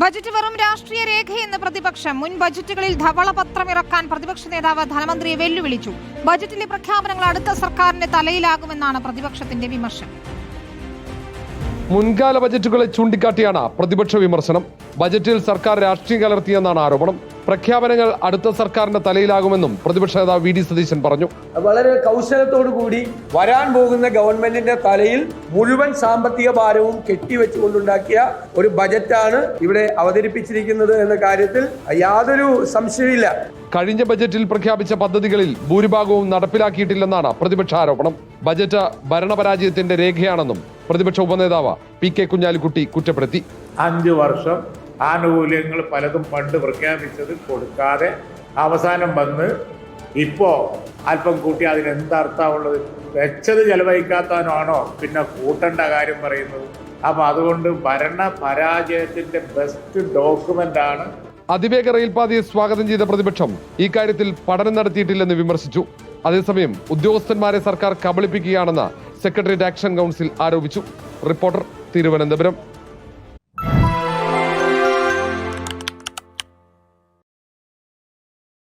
Budget വെറും രാഷ്ട്രീയ രേഖയെന്ന് പ്രതിപക്ഷം. മുൻ ബജറ്റുകളിൽ ധവളപത്രം ഇറക്കാൻ പ്രതിപക്ഷ നേതാവ് ധനമന്ത്രിയെ വെല്ലുവിളിച്ചു. ബജറ്റിലെ പ്രഖ്യാപനങ്ങൾ അടുത്ത സർക്കാരിന്റെ തലയിലാകുമെന്നാണ് പ്രതിപക്ഷത്തിന്റെ വിമർശനം. മുൻകാല ബജറ്റുകളെ ചൂണ്ടിക്കാട്ടിയാണ് പ്രതിപക്ഷ വിമർശനം. ബജറ്റിൽ സർക്കാർ രാഷ്ട്രീയം കലർത്തിയെന്നാണ് ആരോപണം. പ്രഖ്യാപനങ്ങൾ അടുത്ത സർക്കാരിന്റെ തലയിലാകുമെന്നും പ്രതിപക്ഷ നേതാവ് വി ഡി സതീശൻ പറഞ്ഞു. വളരെ കൗശലത്തോടു കൂടി വരാൻ പോകുന്ന ഗവൺമെന്റിന്റെ തലയിൽ മുഴുവൻ സാമ്പത്തിക ഭാരവും കെട്ടിവെച്ചുകൊണ്ടുണ്ടാക്കിയ ഒരു ബജറ്റാണ് ഇവിടെ അവതരിപ്പിച്ചിരിക്കുന്നത് എന്ന കാര്യത്തിൽ യാതൊരു സംശയമില്ല കഴിഞ്ഞ ബജറ്റിൽ പ്രഖ്യാപിച്ച പദ്ധതികളിൽ ഭൂരിഭാഗവും നടപ്പിലാക്കിയിട്ടില്ലെന്നാണ് പ്രതിപക്ഷ ആരോപണം. ബജറ്റ് ഭരണപരാജയത്തിന്റെ രേഖയാണെന്നും പ്രതിപക്ഷ ഉപനേതാവ് പി കെ കുഞ്ഞാലിക്കുട്ടി കുറ്റപ്പെടുത്തി. അഞ്ചു വർഷം ആനുകൂല്യങ്ങൾ പലതും പണ്ട് പ്രഖ്യാപിച്ചത് കൊടുക്കാതെ അവസാനം വന്ന് ഇപ്പോൾ അല്പം കൂട്ടി അതിനെന്തർത്ഥമുള്ളത് വെച്ചത് ചെലവഴിക്കാത്തവനാണോ? പിന്നെ കൂട്ടേണ്ട കാര്യം പറയുന്നത്. അപ്പം അതുകൊണ്ട് ഭരണ പരാജയത്തിന്റെ ബെസ്റ്റ് ഡോക്യുമെന്റ് ആണ്. അതിവേഗ റെയിൽപാതയെ സ്വാഗതം ചെയ്ത പ്രതിപക്ഷം ഇക്കാര്യത്തിൽ പഠനം നടത്തിയിട്ടില്ലെന്ന് വിമർശിച്ചു. അതേസമയം ഉദ്യോഗസ്ഥന്മാരെ സർക്കാർ കബളിപ്പിക്കുകയാണെന്ന് സെക്രട്ടേറിയറ്റ് ആക്ഷൻ കൗൺസിൽ ആരോപിച്ചു. റിപ്പോർട്ടർ തിരുവനന്തപുരം.